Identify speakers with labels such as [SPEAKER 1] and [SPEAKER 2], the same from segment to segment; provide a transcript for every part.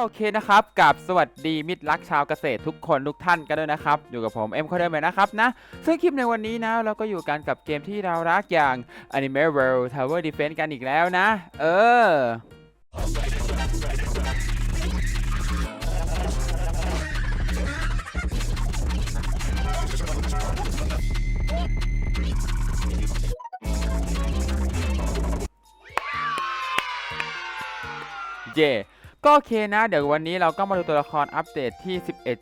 [SPEAKER 1] โอเคนะครับกับสวัสดีมิตรรักชาวเกษตรทุกคนทุกท่านกันด้วยนะครับ อยู่กับผมเอ็มคอเดอร์แมนนะครับนะซึ่งคลิปในวันนี้นะเราก็อยู่กันกับเกมที่เรารักอย่าง Anime World Tower Defense กันอีกแล้วนะ เออ เย่ ก็โอเคนะ เดี๋ยววันนี้เราก็มาดูตัวละครอัปเดตที่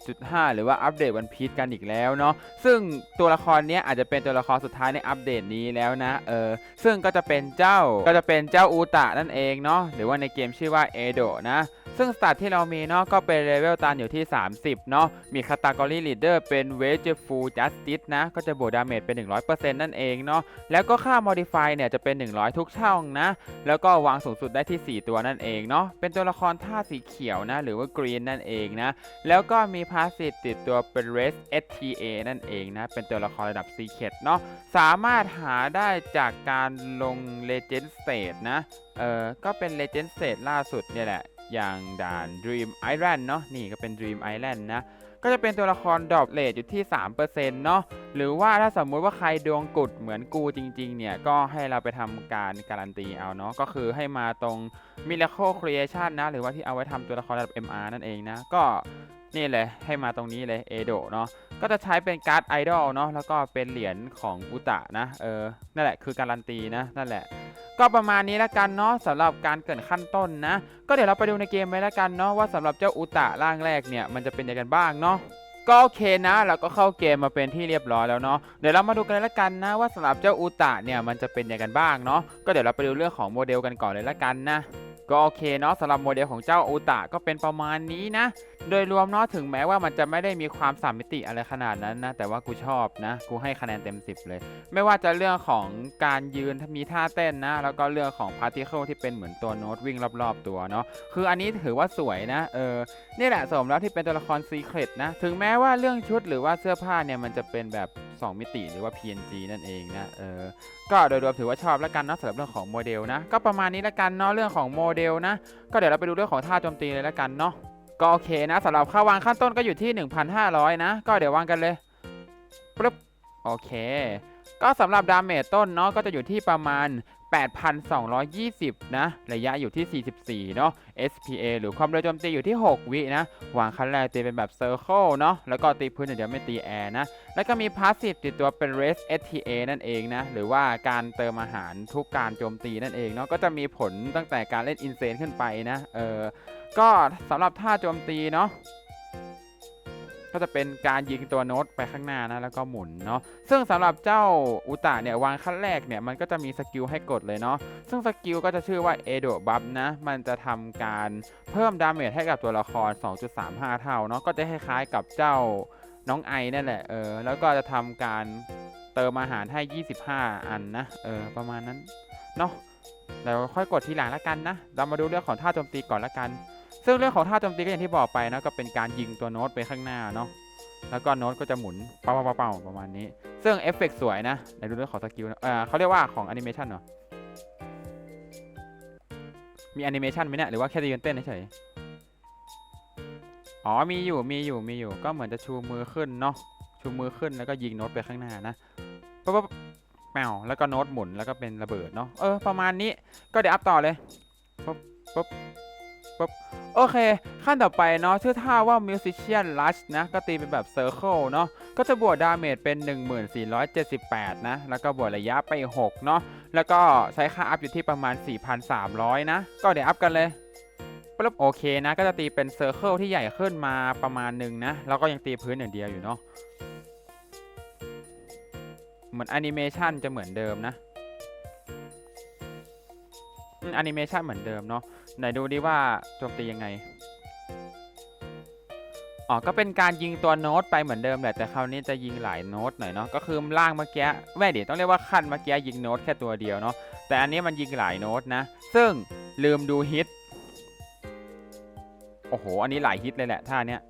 [SPEAKER 1] 11.5 หรือว่าอัปเดตวันพีชกันอีกแล้วเนาะซึ่งตัวละครนี้อาจจะเป็นตัวละครสุดท้ายในอัปเดตนี้แล้วนะเออซึ่งก็จะเป็นเจ้าก็จะเป็นเจ้าอูตะนั่นเองเนาะหรือว่าในเกมชื่อว่าเอโดนะซึ่งสตาร์ทที่เรามีเนาะก็เป็นเลเวลตันอยู่ที่ 30 เนาะมีคาตากรีลีดเดอร์เป็นเวจฟูจัสติสนะ ก็จะบวกดาเมจเป็น 100%นั่นเองเนาะแล้วก็ค่า modify เนี่ยจะเป็น 100 ทุกช่องนะ แล้วก็วางสูงสุดได้ที่ 4 ตัวนั่นเองเนาะเป็นตัวละครผ้าสีเขียวนะ หรือว่ากรีนนั่นเองนะ แล้วก็มีพาสซีฟติดตัวเป็น Res STA นั่นเองนะ เป็นตัวละครระดับ Secret เนาะสามารถหาได้จากการลง Legend Stage นะ เออก็เป็น Legend Stage ล่าสุดเนี่ยแหละ อย่างด่าน Dream Island เนาะนี่ก็เป็น Dream Island นะ ก็จะเป็นตัวละครดรอปเลทอยู่ที่ 3%เนาะหรือว่าถ้าสมมุติว่าใครดวงกุดเหมือนกูจริง ๆ เนี่ย ก็ให้เราไปทำการการันตีเอาเนาะก็คือให้มาตรง Miracle Creation นะ หรือว่าที่เอาไว้ทำตัวละครระดับ MR นั่นเองนะ ก็นี่เลยให้มาตรงนี้เลยเอโดเนาะ ก็จะใช้เป็นการ์ดไอดอลเนาะแล้วก็เป็นเหรียญของอุตะนะเออนั่นแหละคือการันตีนะนั่นแหละ ก็ประมาณนี้แล้วกันเนาะสำหรับการเกรินขั้นต้นนะ ก็เดี๋ยวเราไปดูในเกมเลยแล้วกันเนาะว่าสำหรับเจ้าอุตะร่างแรกเนี่ยมันจะเป็นยังไงกันบ้างเนาะก็โอเคนะเราก็เข้าเกมมาเป็นที่เรียบร้อยแล้วเนาะเดี๋ยวเรามาดูกันเลยละกันนะว่าสำหรับเจ้าอุตะเนี่ยมันจะเป็นยังไงกันบ้างเนาะก็เดี๋ยวเราไปดูเรื่องของโมเดลกันก่อนเลยละกันนะ ก็โอเคเนาะสำหรับโมเดลของเจ้าอุตะก็เป็นประมาณนี้นะ โดยรวมเนาะถึงแม้ว่ามันจะไม่ได้มีความสามมิติอะไรขนาดนั้นนะ แต่ว่ากูชอบนะ กูให้คะแนนเต็ม 10 เลย ไม่ว่าจะเรื่องของการยืนมีท่าเต้นนะ แล้วก็เรื่องของพาร์ติเคิลที่เป็นเหมือนตัวโน้ตวิ่งรอบๆตัวเนาะคืออันนี้ถือว่าสวยนะเออนี่แหละสมแล้วที่เป็นตัวละครซีเครตนะถึงแม้ว่าเรื่องชุดหรือว่าเสื้อผ้าเนี่ยมันจะเป็นแบบ 2 มิติหรือว่า PNG นั่นเองนะเออก็โดยรวมถือว่าชอบแล้วกันเนาะสำหรับเรื่องของโมเดลนะก็ประมาณนี้แล้วกันเนาะเรื่องของโมเดดลนะ ก็เดี๋ยวเราไปดูเรื่องของท่าโจมตีเลยแล้วกันเนาะก็โอเคนะสำหรับค่าวางขั้นต้นก็อยู่ที่ 1,500 นะ ก็เดี๋ยววางกันเลยปึ๊บโอเค ก็สำหรับดาเมจต้นเนาะก็จะอยู่ที่ประมาณ 8,220 นะ ระยะอยู่ที่ 44 เนาะ SPA หรือความเร็วโจมตีอยู่ที่ 6 วินะวางขั้นแรกตีเป็นแบบเซอร์เคิลเนาะแล้วก็ตีพื้นอย่างเดียวไม่ตีแอร์นะ แล้วก็มีพาสซีฟติดตัวเป็น Res STA นั่นเองนะ หรือว่าการเติมอาหารทุกการโจมตีนั่นเองเนาะก็จะมีผลตั้งแต่การเล่นอินเซนขึ้นไปนะเออก็สำหรับท่าโจมตีเนาะ ก็จะเป็นการยิงตัวโน้ตไปข้างหน้านะแล้วก็หมุนเนาะซึ่งสำหรับเจ้าอุตะเนี่ยวางขั้นแรกเนี่ยมันก็จะมีสกิลให้กดเลยเนาะซึ่งสกิลก็จะชื่อว่าเอโดบัฟนะมันจะทำการเพิ่มดาเมจให้กับตัวละคร 2.35 เท่าเนาะก็จะคล้ายๆกับเจ้าน้องไอนั่นแหละเออแล้วก็จะทำการเติมอาหารให้ 25 อันนะเออประมาณนั้นเนาะแล้วค่อยกดทีหลังละกันนะ เรามาดูเรื่องของท่าโจมตีก่อนละกัน ซึ่งเรื่องของท่าโจมตีก็อย่างที่บอกไปนะก็เป็นการยิงตัวโน้ตไปข้างหน้าเนาะแล้วก็โน้ตก็จะหมุนเป้าเป้าๆประมาณนี้ ซึ่งเอฟเฟกต์สวยนะในเรื่องของสกิลเออเขาเรียกว่าของแอนิเมชันเหรอมีแอนิเมชันไหมเนี่ยหรือว่าแค่จะยืนเต้นเฉยอ๋อมีอยู่มีอยู่มีอยู่ก็เหมือนจะชูมือขึ้นเนาะชูมือขึ้นแล้วก็ยิงโน้ตไปข้างหน้านะปั๊บแปวแล้วก็โน้ตหมุนแล้วก็เป็นระเบิดเนาะเออประมาณนี้ก็เดี๋ยวอัพต่อเลยปุ๊บปุ๊บ ปุ๊บโอเค ขั้นต่อไปเนาะชื่อท่าว่า Musician Rush นะ ก็ตีเป็นแบบ Circle เนาะก็จะบวกดาเมจเป็น 1478 นะ แล้วก็บวกระยะไป 6 เนาะแล้วก็ใช้ค่าอัพอยู่ที่ประมาณ 4,300 นะ ก็เดี๋ยวอัพกันเลยปุ๊บโอเคนะ ก็จะตีเป็น Circle ที่ใหญ่ขึ้นมาประมาณหนึ่งนะ แล้วก็ยังตีพื้นอย่างเดียวอยู่เนาะเหมือนแอนิเมชันจะเหมือนเดิมนะแอนิเมชันเหมือนเดิมเนาะ ไหนดูดิว่าโจมตียังไง อ๋อ ก็เป็นการยิงตัวโน้ตไปเหมือนเดิมแหละ แต่คราวนี้จะยิงหลายโน้ตหน่อยเนาะ ก็คือล่างเมื่อกี้แม่เดี๋ยวต้องเรียกว่าขั้นเมื่อกี้ยิงโน้ตแค่ตัวเดียวเนาะ แต่อันนี้มันยิงหลายโน้ตนะ ซึ่งลืมดูฮิต โอ้โห อันนี้หลายฮิตเลยแหละท่าเนี้ย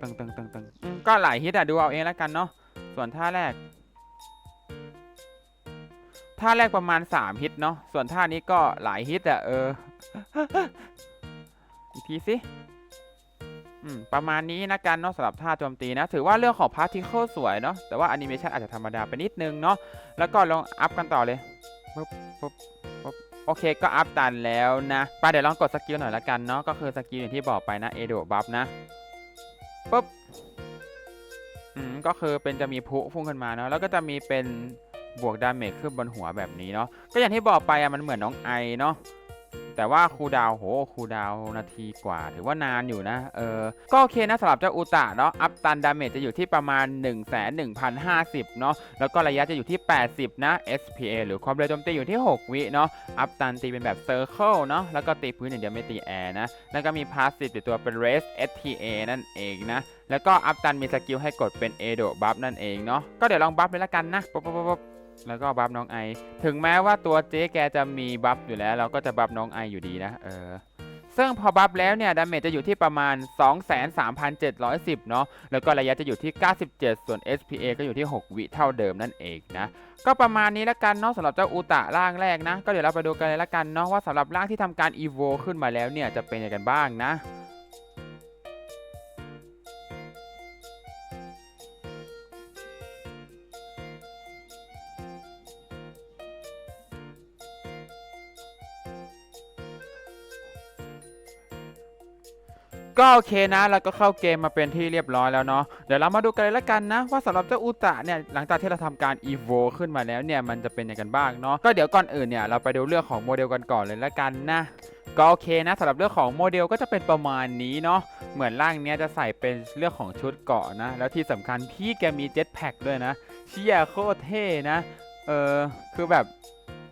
[SPEAKER 1] ตึงตึงตึงตึงก็หลายฮิตอะดูเอาเองแล้วกันเนาะ ส่วนท่าแรก ท่าแรกประมาณ 3 ฮิตเนาะ ส่วนท่านี้ก็หลายฮิตอะเออ อีกทีสิประมาณนี้นะกันเนาะสำหรับท่าโจมตีนะ ถือว่าเรื่องของพาร์ติเคิลสวยเนาะ แต่ว่าแอนิเมชันอาจจะธรรมดาไปนิดนึงเนาะ แล้วก็ลองอัพกันต่อเลยปุ๊บปุ๊บปุ๊บโอเคก็อัพตันแล้วนะไปเดี๋ยวลองกดสกิลหน่อยละกันเนาะ ก็คือสกิลอย่างที่บอกไปนะเอโดบัฟนะปุ๊บอืมก็คือเป็นจะมีพุพุ่งขึ้นมาเนาะ แล้วก็จะมีเป็น บวกดาเมจขึ้นบนหัวแบบนี้เนาะก็อย่างที่บอกไปอะมันเหมือนน้องไอเนาะแต่ว่าคูดาวโหคูดาวนาทีกว่า ถือว่านานอยู่นะ เออ ก็โอเคนะสำหรับเจ้าอุตะเนาะ อัพตันดาเมจจะอยู่ที่ประมาณ 1 1 0 0 0เนาะ แล้วก็ระยะจะอยู่ที่ 80 นะ SPA หรือความเร็วโจมตีอยู่ที่ 6 วิเนาะ อัพตันตีเป็นแบบเซอร์เคิลเนาะ แล้วก็ตีพื้นอย่างเดียวไม่ตีแอร์นะ แล้วก็มีพาสซีฟติดตัวเป็น Race STA นั่นเองนะ แล้วก็อัพตันมีสกิลให้กดเป็นเอโดบัฟนั่นเองเนาะ ก็เดี๋ยวลองบัฟเลยละกันนะป๊บป๊บป๊บ แล้วก็บัฟน้องไอ ถึงแม้ว่าตัวเจ๊แกจะมีบัฟอยู่แล้ว เราก็จะบัฟน้องไออยู่ดีนะ เออ ซึ่งพอบัฟแล้วเนี่ย ดาเมจจะอยู่ที่ประมาณ 23,710 เนาะ แล้วก็ระยะจะอยู่ที่ 97 ส่วน SPA ก็อยู่ที่ 6 วิเท่าเดิมนั่นเองนะ ก็ประมาณนี้ละกันเนาะสำหรับเจ้าอุตะร่างแรกนะ ก็เดี๋ยวเราไปดูกันเลยละกันเนาะว่าสำหรับร่างที่ทำการ evo ขึ้นมาแล้วเนี่ยจะเป็นยังไงกันบ้างนะ ก็โอเคนะเราก็เข้าเกมมาเป็นที่เรียบร้อยแล้วเนาะเดี๋ยวเรามาดูกันเลยละกันนะ ว่าสำหรับเจ้าอุตะเนี่ยหลังจากที่เราทำการ evo ขึ้นมาแล้วเนี่ยมันจะเป็นยังไงกันบ้างเนาะก็เดี๋ยวก่อนอื่นเนี่ยเราไปดูเรื่องของโมเดลกันก่อนเลยละกันนะก็โอเคนะสำหรับเรื่องของโมเดลก็จะเป็นประมาณนี้เนาะเหมือนร่างเนี้ยจะใส่เป็นเรื่องของชุดเกาะนะ แล้วที่สำคัญพี่แกมีเจ็ตแพ็กด้วยนะเชี่ยโคตรเท่นะเออคือแบบ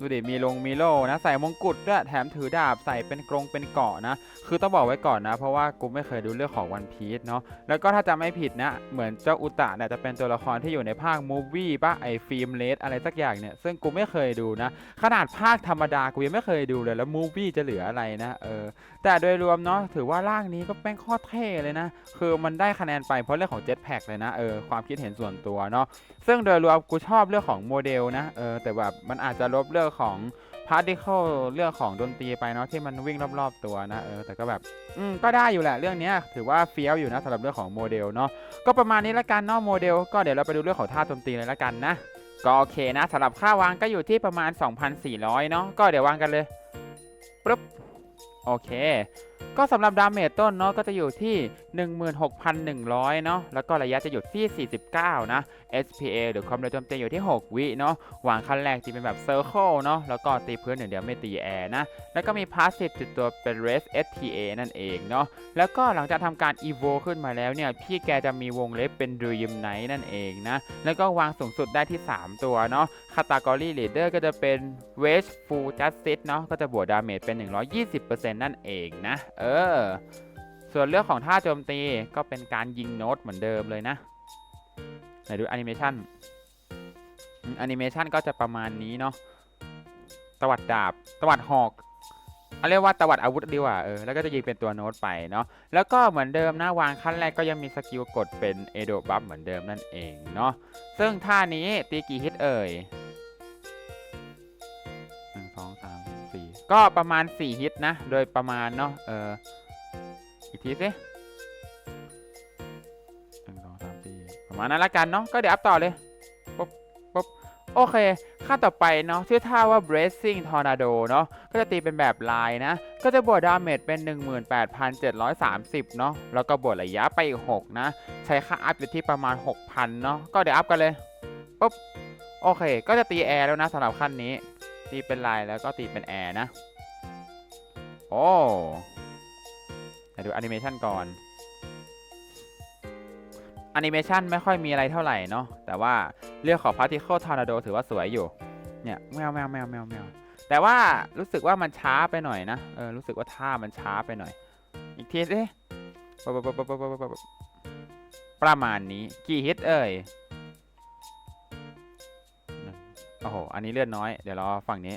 [SPEAKER 1] ดูดิมีลงมีโลนะใส่มงกุฎด้วยแถมถือดาบใส่เป็นกรงเป็นเกาะนะ คือต้องบอกไว้ก่อนนะ เพราะว่ากูไม่เคยดูเรื่องของวันพีซเนาะแล้วก็ถ้าจำไม่ผิดนะ เหมือนเจ้าอุตะเนี่ยจะเป็นตัวละครที่อยู่ในภาคมูฟวี่ป่ะไอฟิล์มเลสอะไรสักอย่างเนี่ยซึ่งกูไม่เคยดูนะ ขนาดภาคธรรมดากูยังไม่เคยดูเลยแล้วมูฟวี่จะเหลืออะไรนะเออแต่โดยรวมเนาะถือว่าร่างนี้ก็แป้งโคตรเท่เลยนะ คือมันได้คะแนนไปเพราะเรื่องของเจ็ตแพ็กเลยนะเออความคิดเห็นส่วนตัวเนาะซึ่งโดยรวมกูชอบเรื่องของโมเดลนะเออแต่แบบมันอาจจะลบเรื่องของพาร์ติเคิลเรื่องของดนตรีไปเนาะที่มันวิ่งรอบ ๆ ตัวนะเออแต่ก็แบบอืมก็ได้อยู่แหละเรื่องนี้ถือว่าเฟี้ยวอยู่นะสำหรับเรื่องของโมเดลเนาะก็ประมาณนี้ละกันเนาะโมเดล ก็เดี๋ยวเราไปดูเรื่องของท่าดนตรีเลยละกันนะ ก็โอเคนะสำหรับค่าวางก็อยู่ที่ประมาณ 2,400 เนาะก็เดี๋ยววางกันเลยปึ๊บโอเค ก็สำหรับดาเมจต้นเนาะก็จะอยู่ที่ 16,100 เนาะแล้วก็ระยะจะอยู่ที่ 49 นะ SPA หรือความเร็วโจมตีอยู่ที่ 6 วิเนาะวางขั้นแรกตีเป็นแบบเซอร์เคิลเนาะแล้วก็ตีพื้นอย่งเดียวไม่ตีแอร์นะ แล้วก็มีพาสซีฟติดตัวเป็น r e STA นั่นเองเนาะแล้วก็หลังจากทำการ evo ขึ้นมาแล้วเนี่ย พี่แกจะมีวงเล็บเป็น Dream Night นั่นเองนะ แล้วก็วางสูงสุดได้ที่ 3 ตัวเนาะ Category Leader ก็จะเป็น Wage Full Justice เนาะก็จะบวกดาเมจเป็น 120%นั่นเองนะ เออ ส่วนเรื่องของท่าโจมตีก็เป็นการยิงโน้ตเหมือนเดิมเลยนะไหนดูแอนิเมชันแอนิเมชันก็จะประมาณนี้เนาะตวัดดาบตวัดหอกเอาเรียกว่าตวัดอาวุธดีกว่าเออแล้วก็จะยิงเป็นตัวโน้ตไปเนาะแล้วก็เหมือนเดิมนะวางขั้นแรกก็ยังมีสกิลกดเป็นเอโดบัฟเหมือนเดิมนั่นเองเนาะซึ่งท่านี้ตีกี่ฮิตเอ่ย ก็ประมาณสี่ฮิตนะ โดยประมาณเนาะเอออีกทีสิหนึ่งสองสามสี่ประมาณนั้นละกันเนาะก็เดี๋ยวอัพต่อเลยปุ๊บปุ๊บโอเคค่าต่อไปเนาะชื่อท่าว่า bracing tornado เนาะก็จะตีเป็นแบบลายนะ ก็จะบวกดาเมจเป็น 18,730 เนาะแล้วก็บวกระยะไปอีก 6 นะ ใช้ค่าอัพอยู่ที่ประมาณ 6,000 เนาะก็เดี๋ยวอัพกันเลยปุ๊บโอเค ก็จะตีแอร์แล้วนะสำหรับขั้นนี้ ตีเป็นลายแล้วก็ตีเป็นแอร์นะ โอ้เดี๋ยวดูแอนิเมชันก่อนแอนิเมชันไม่ค่อยมีอะไรเท่าไหร่เนาะแต่ว่าเรื่องของ Particle Tornado ถือว่าสวยอยู่ เนี่ยแมวแมวแมวแมวแมวแต่ว่ารู้สึกว่ามันช้าไปหน่อยนะเออรู้สึกว่าท่ามันช้าไปหน่อย อีกทีสิประมาณนี้ กี่ฮิตเอ่ย อ้โห อันนี้เลือนน้อย เดี๋ยวรอฝั่งนี้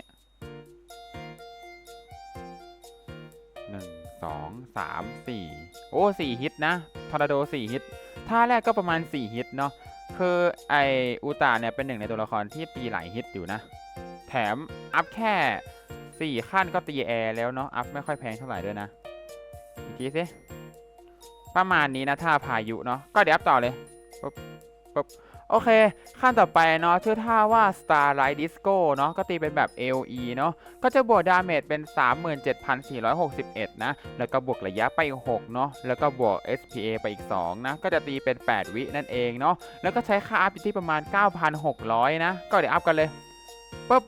[SPEAKER 1] หนึ่งสองสามสี่โอ้สี่ฮิตนะทอร์นาโดสี่ฮิตท่าแรกก็ประมาณ4ฮิตเนาะ คือไออูตาเนี่ยเป็นหนึ่งในตัวละครที่ตีหลายฮิตอยู่นะ แถมอัพแค่สี่ขั้นก็ตีแอร์แล้วเนาะ อัพไม่ค่อยแพงเท่าไหร่ด้วยนะอีกทีสิประมาณนี้นะท่าพายุเนาะ ก็เดี๋ยวอัพต่อเลยปุ๊บปุ๊บ โอเค ขั้นต่อไปเนาะชื่อท่าว่า Starlight Disco เนาะก็ตีเป็นแบบ AOE เนาะก็จะบวกดาเมจเป็น 37,461 นะ แล้วก็บวกระยะไปอีก 6 เนาะแล้วก็บวก SPA ไปอีก 2 นะ ก็จะตีเป็น 8 วินั่นเองเนาะแล้วก็ใช้ค่าอัพอยู่ที่ประมาณ 9,600 นะ ก็เดี๋ยวอัพกันเลยปุ๊บ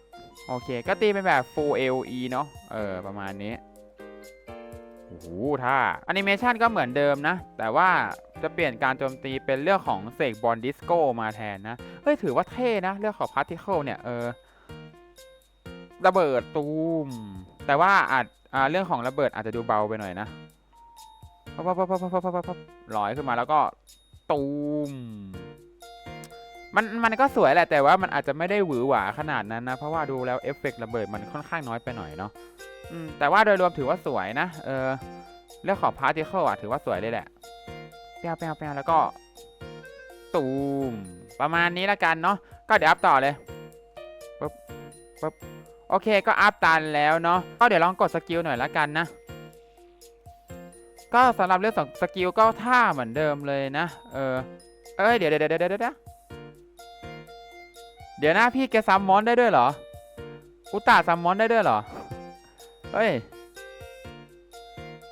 [SPEAKER 1] โอเค ก็ตีเป็นแบบ full AOE เนาะเออประมาณนี้ โอ้โหท่าแอนิเมชันก็เหมือนเดิมนะ แต่ว่าจะเปลี่ยนการโจมตีเป็นเรื่องของเสกบอลดิสโก้มาแทนนะ เฮ้ย ถือว่าเท่นะ เรื่องของพาร์ติเคิลเนี่ย เออ ระเบิดตูม แต่ว่าอาจอ่าเรื่องของระเบิดอาจจะดูเบาไปหน่อยนะปั๊บปั๊บปั๊บปั๊บปั๊บปั๊บลอยขึ้นมาแล้วก็ตูมมันมันก็สวยแหละแต่ว่ามันอาจจะไม่ได้หวือหวาขนาดนั้นนะ เพราะว่าดูแล้วเอฟเฟกต์ระเบิดมันค่อนข้างน้อยไปหน่อยเนาะ อืมแต่ว่าโดยรวมถือว่าสวยนะ เออ เรื่องของพาร์ติเคิลอะถือว่าสวยเลยแหละเปียวเปียวเปียวแล้วก็ ตูม ประมาณนี้ละกันเนาะ ก็เดี๋ยวอัพต่อเลยปึ๊บปึ๊บโอเค ก็อัพตันแล้วเนาะ ก็เดี๋ยวลองกดสกิลหน่อยละกันนะ ก็สำหรับเรื่องของสกิลก็ท่าเหมือนเดิมเลยนะ เออ เอ้ย เดี๋ยวเดี๋ยวเดี๋ยวเดี๋ยวเดี๋ยวเดี๋ยวนะพี่แกซัมมอนได้ด้วยเหรอ อุตตาซัมมอนได้ด้วยเหรอ เฮ้ย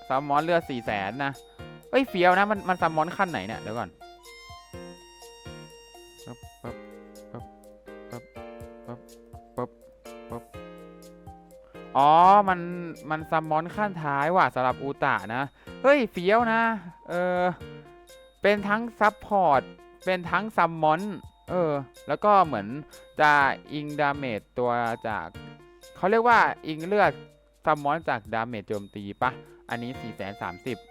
[SPEAKER 1] ซัมมอนเลือดสี่แสนนะเอ้ยเฟียวนะมันมันซัมมอนขั้นไหนเนี่ยเดี๋ยวก่อนปึ๊บปึ๊บปึ๊บปึ๊บปึ๊บปึ๊บปึ๊บอ๋อมันมันซัมมอนขั้นท้ายว่ะสำหรับอูตะนะ เฮ้ยเฟี้ยวนะ เออเป็นทั้งซับพอร์ตเป็นทั้งซัมมอนเออ แล้วก็เหมือนจะอิงดาเมจตัวจาก เขาเรียกว่าอิงเลือด ซัมมอนจากดาเมจโจมตีปะอันนี้ 4 3 0 0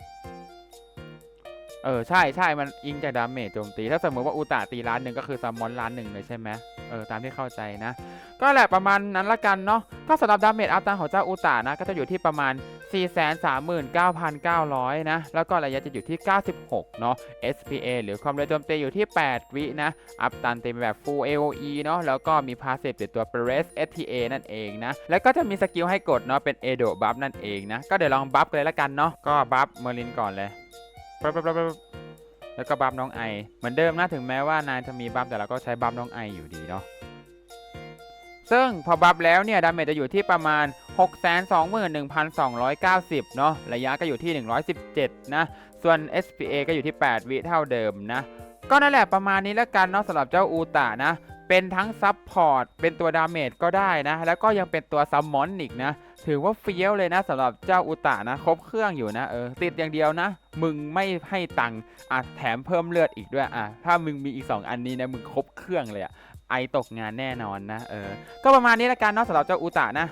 [SPEAKER 1] เออใช่ใช่มันอิงจากดาเมจโจมตี ถ้าสมมติว่าอูตาตีล้านหนึ่งก็คือซัมมอนล้านหนึ่งเลยใช่ไหมเออตามที่เข้าใจนะ ก็แหละประมาณนั้นละกันเนาะก็สำหรับดาเมจอัพตันของเจ้าอูตานะ ก็จะอยู่ที่ประมาณ 439,900 นะ แล้วก็ระยะจะอยู่ที่ 96 เนาะ SPA หรือความเร็วโจมตีอยู่ที่ 8 วินะ อัพตันเต็มแบบ Full AOE เนาะแล้วก็มีพาสซีฟติดตัว Press STA นั่นเองนะ แล้วก็จะมีสกิลให้กดเนาะเป็น Edo Buff นั่นเองนะ ก็เดี๋ยวลองบัฟกันเลยละกันเนาะก็บัฟเมอร์ลินก่อนเลย ปั๊บปั๊บปั๊บปั๊บแล้วก็บัฟน้องไอ เหมือนเดิมนะถึงแม้ว่านายจะมีบัฟแต่เราก็ใช้บัฟน้องไออยู่ดีเนาะซึ่งพอบัฟแล้วเนี่ยดาเมจจะอยู่ที่ประมาณ 621,290 เนาะระยะก็อยู่ที่ 117 นะ ส่วน SPA ก็อยู่ที่ 8 วิเท่าเดิมนะ ก็นั่นแหละประมาณนี้แล้วกันเนาะสำหรับเจ้าอูตะนะ เป็นทั้งซับพอร์ตเป็นตัวดาเมจก็ได้นะ แล้วก็ยังเป็นตัวซัมมอนอีกนะ ถือว่าเฟี้ยวเลยนะสำหรับเจ้าอุตะนะ ครบเครื่องอยู่นะเออติดอย่างเดียวนะ มึงไม่ให้ตังค์อะแถมเพิ่มเลือดอีกด้วยอะถ้ามึงมีอีก 2 อันนี้นะมึงครบเครื่องเลยอะไอตกงานแน่นอนนะเออก็ประมาณนี้ละกันเนาะสำหรับเจ้าอุตะนะ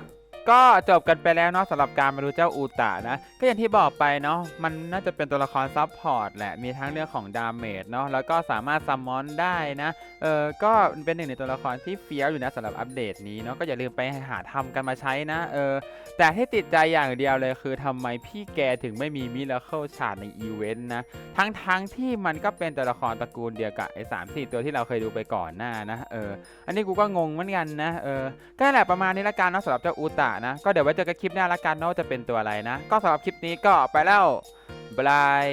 [SPEAKER 1] ก็จบกันไปแล้วเนาะสำหรับการมาดูเจ้าอูตะนะ ก็อย่างที่บอกไปเนาะมันน่าจะเป็นตัวละครซับพอร์ตแหละ มีทั้งเรื่องของดาเมจเนาะแล้วก็สามารถซัมมอนได้นะ เออก็เป็นหนึ่งในตัวละครที่เฟี้ยวอยู่นะสำหรับอัปเดตนี้เนาะก็อย่าลืมไปหาทำกันมาใช้นะเออแต่ที่ติดใจอย่างเดียวเลยคือทำไมพี่แกถึงไม่มีมิราเคิลชาร์ดในอีเวนต์นะทั้งทั้งที่มันก็เป็นตัวละครตระกูลเดียวกับไอ้สามสี่ตัวที่เราเคยดูไปก่อนหน้านะเอออันนี้กูก็งงเหมือนกันนะเออก็แหละประมาณนี้ละกันเนาะสำหรับเจ้าอูตะนะ ก็เดี๋ยวไว้เจอกันคลิปหน้าละกันเนาะจะเป็นตัวอะไรนะ ก็สำหรับคลิปนี้ก็ไปแล้วบาย